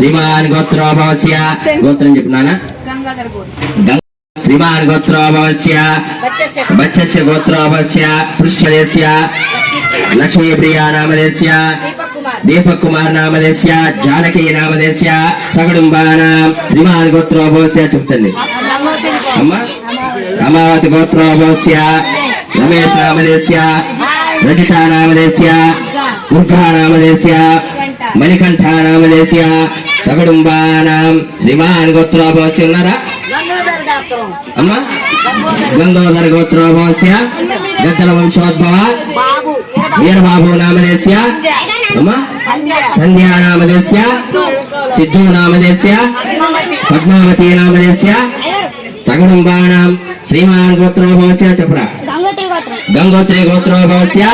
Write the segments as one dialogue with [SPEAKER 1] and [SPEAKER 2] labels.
[SPEAKER 1] శ్రీమాన్ గోత్రోభవస్య గోత్రం చెప్పు నాన్న. గంగ- శ్రీమాన్ గోత్రోభవస్య బచ్చస్య గోత్రోభవస్య. పృష్ఠదేశ్య. లక్ష్మీప్రియా. నామదేశ్య. దీపక్ కుమార్ నామదేశ్య. జానకి నామదేశ్య. సగుడుంబానాం. శ్రీమాన్ గోత్రోభవస్య చెప్తుంది అమ్మ. అమావతి గోత్రోభవస్య. రమేష్ నామదేశ్య. రజిత నామదేశ్య. దుర్గా నామదేశ్య. మణికంఠ నామదేశ్య. సగుడుంబానాం. శ్రీమాన్ గోత్రోభవస్య ఉన్నారా అమ్మ గంగోదర గోత్రోభవస్య గద్దల వంశోద్భవ వీరబాబు. నామదేశ్య అమ్మ సంధ్యా నామదేశ్య సిద్ధు నామదేశ్య పద్మావతి నామదేశ్య సగుడుంబానాం. శ్రీమాన్ గోత్రోభవస్య చెప్పురా?
[SPEAKER 2] గంగోత్రి గోత్రం.
[SPEAKER 1] గంగోత్రి గోత్రోభవస్య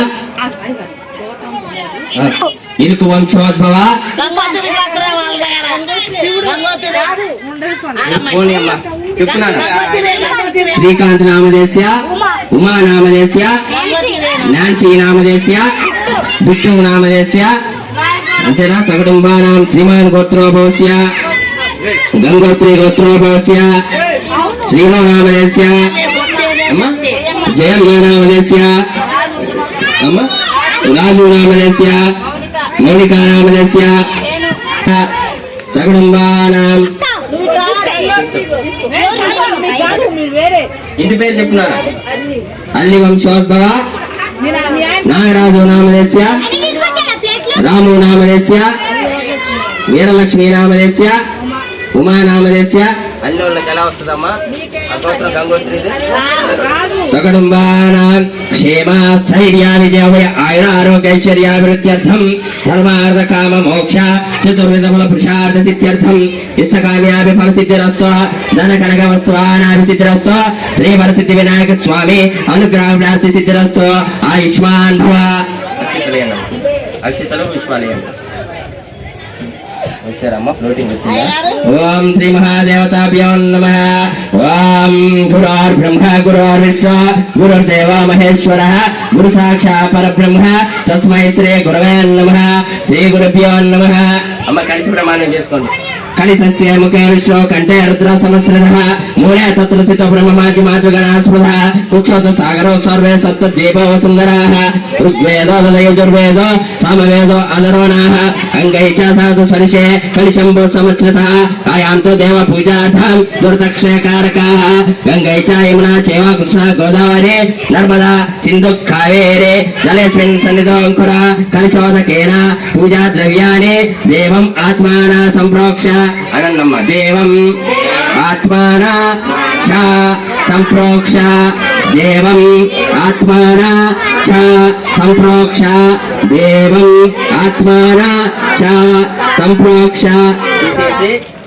[SPEAKER 1] ఇరుకు వంశోద్భవ
[SPEAKER 3] గంగోత్రి.
[SPEAKER 1] శ్రీకాంత్ నామదేశ్య ఉమా. నామదేశ్య నాన్సీ నామదేశ్య బిట్టు నామదేశ్య. అంతేనా? సకుటుంబానాం శ్రీమాన్ గోత్రోభవస్య. గంగోత్రి గోత్రోభవస్య. శ్రీమో నామదేశ్య. అమ్మ జయం నామదేశ్య. అమ్మ రాజు నామదేశ్య. మౌనికా నామదేశ్య ఇంటి పేరు చెప్తున్నారా అల్లి వంశోద్భవ. నాగరాజు నామదేశ్య. రాము నామదేశ్య. వీరలక్ష్మీ నామదేశ్య. ఉమా నామదేశ్య. అన్ని వాళ్ళకి ఎలా వస్తుందమ్మా? ఆ గోత్రం గంగోత్రిది సకుటుంబానాం క్షేమ స్థైర్య విజయ ఆయుర ఆరోగ్యైశ్వర్యాభివృద్ధ్యర్థం ధర్మార్థ కామ మోక్ష చతుర్విధ ఫల పురుషార్థ సిద్ధ్యర్థం ఇష్టకామ్యాభి ఫల సిద్ధిరస్వ ధన కనక వస్తువానాభి సిద్ధిరస్వ శ్రీ వరసిద్ధి వినాయక స్వామి అనుగ్రహ ప్రాప్తి సిద్ధిరస్వ ఆయుష్మాన్ భవ. అక్షితలు విశ్వాలయండి వచ్చారమ్మా? ఫ్లోటింగ్ వచ్చిందా? ఓం శ్రీ మహాదేవతాభ్యో నమ. ఓం గురోర్ బ్రహ్మ గురోర్ విశ్వ గురుర్దేవ మహేశ్వర. గురు సాక్షా పరబ్రహ్మ. తస్మై శ్రీ గురవే నమ. శ్రీ గురుభ్యో నమ. అమ్మ కలిసి ప్రమాణం చేసుకోండి. కలిసస్య ముఖే విశ్వ కంఠే రుద్ర సమస్రణ మూలే తత్ర స్థిత బ్రహ్మమాది మాతృగణా స్పృహ కుక్షోత సాగరో సర్వే సప్త దీపో సుందరాః ఋగ్వేదో దదయజుర్వేదో సామవేదో అధరోణాః అంగై చ సాధు సరిషే కలిశంభో సమస్ృతः ఆయాంతో దేవ పూజార్థం దుర్దక్షకారకాः గంగై చ యమునా చైవ కృష్ణ గోదావరి నర్మదా సింధు కావేరే జలేస్మిన్ సన్నిధో అంకుర కలిశోదకేన పూజా ద్రవ్యాన్ని దేవం ఆత్మాన సంప్రోక్ష. అనన్నమ్మ దేవం ఆత్మాన చ సంప్రోక్ష దేవం ఆత్మాన చ సంప్రోక్ష దేవం ఆత్మాన చ సంప్రోక్ష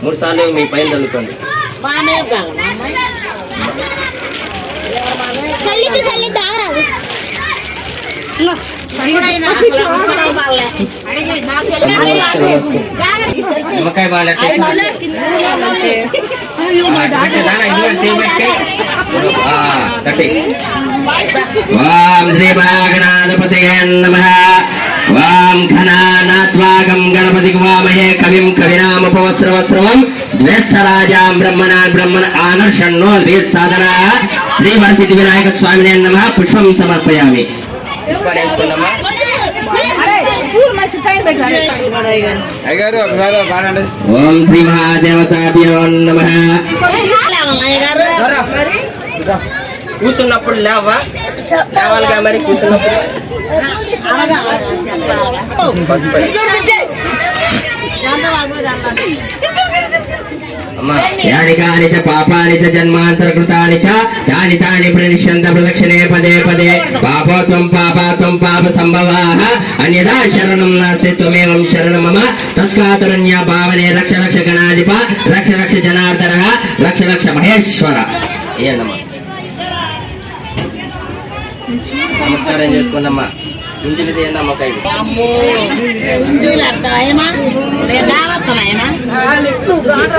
[SPEAKER 1] మూడు సార్లు మీ పైన
[SPEAKER 3] అమ్మాయి.
[SPEAKER 2] చల్లికి చల్లి.
[SPEAKER 1] నిమ్మకాయ బాగా ఓం శ్రీ మహాగణాధిపతి నమ. ఓం ఘనానాత్వాగం గణపతి వామహే కవిం కవినాముపవస్రవస్రవం జ్యేష్ఠరాజాం బ్రహ్మణాన్ బ్రహ్మణ ఆనర్షణ్ణో సాధన శ్రీ వరసిద్ధి వినాయక స్వామినే నమ. పుష్పం సమర్పయామి. పుష్పాలు ఓం శ్రీ మహాదేవతాభ్యో నమ. కూర్చున్నప్పుడు లేవా? లేవాలిగా మరి కూర్చున్నప్పుడు? అమ్మా యాని కాని చ పాపాని చ జన్మాంతరకృతాని చ తాని తాని ప్రణిష్యంత ప్రదక్షిణే పదే పదే. పాపోత్వం పాపాత్వం పాప సంభవాః అన్యదా శరణం నాస్తి త్వమేవం శరణం మమ తస్మాతురణ్య భావనే రక్ష రక్ష గణాధిప. రక్ష రక్ష జనార్దన. రక్ష రక్ష మహేశ్వర. ఏంటమ్మా నమస్కారం చేసుకోండమ్మా ఇంటికి తీయండి అమ్మ. కైకి
[SPEAKER 3] అమ్మో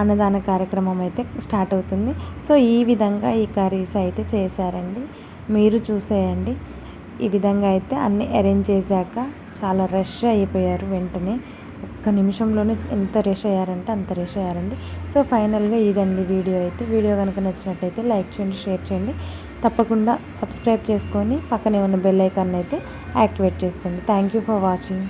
[SPEAKER 4] అన్నదాన కార్యక్రమం అయితే స్టార్ట్ అవుతుంది. సో ఈ విధంగా ఈ కర్రీస్ అయితే చేశారండి. మీరు చూసేయండి. ఈ విధంగా అయితే అన్ని అరేంజ్ చేశాక చాలా రష్ అయిపోయారు వెంటనే. ఒక్క నిమిషంలోనే ఎంత రష్ అయ్యారంటే అంత రష్ అయ్యారండి. సో ఫైనల్గా ఇదండి వీడియో అయితే. వీడియో కనుక నచ్చినట్టయితే లైక్ చేయండి షేర్ చేయండి. తప్పకుండా సబ్స్క్రైబ్ చేసుకొని పక్కనే ఉన్న బెల్ ఐకాన్ అయితే యాక్టివేట్ చేసుకోండి. Thank you for watching.